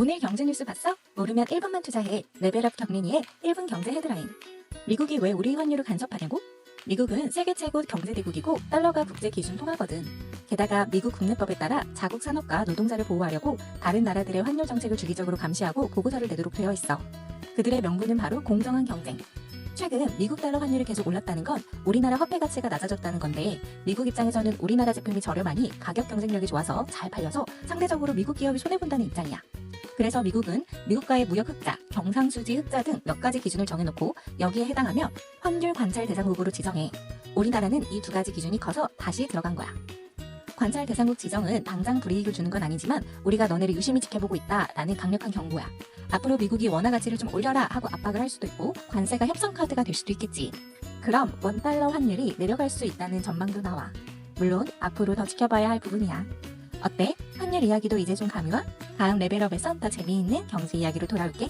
오늘 경제 뉴스 봤어? 모르면 1분만 투자해. 레벨업 경린이의 1분 경제 헤드라인. 미국이 왜 우리 환율을 간섭하냐고? 미국은 세계 최고 경제대국이고 달러가 국제 기준 통화거든. 게다가 미국 국내법에 따라 자국 산업과 노동자를 보호하려고 다른 나라들의 환율 정책을 주기적으로 감시하고 보고서를 내도록 되어 있어. 그들의 명분은 바로 공정한 경쟁. 최근 미국 달러 환율이 계속 올랐다는 건 우리나라 화폐 가치가 낮아졌다는 건데 미국 입장에서는 우리나라 제품이 저렴하니 가격 경쟁력이 좋아서 잘 팔려서 상대적으로 미국 기업이 손해본다는 입장이야. 그래서 미국은 미국과의 무역 흑자, 경상수지 흑자 등 몇 가지 기준을 정해놓고 여기에 해당하면 환율 관찰 대상 국으로 지정해. 우리나라는 이 두 가지 기준이 커서 다시 들어간 거야. 관찰 대상국 지정은 당장 불이익을 주는 건 아니지만 우리가 너네를 유심히 지켜보고 있다라는 강력한 경고야. 앞으로 미국이 원화 가치를 좀 올려라 하고 압박을 할 수도 있고 관세가 협상 카드가 될 수도 있겠지. 그럼 원 달러 환율이 내려갈 수 있다는 전망도 나와. 물론 앞으로 더 지켜봐야 할 부분이야. 어때? 환율 이야기도 이제 좀 감이 와? 다음 레벨업에선 더 재미있는 경제 이야기로 돌아올게.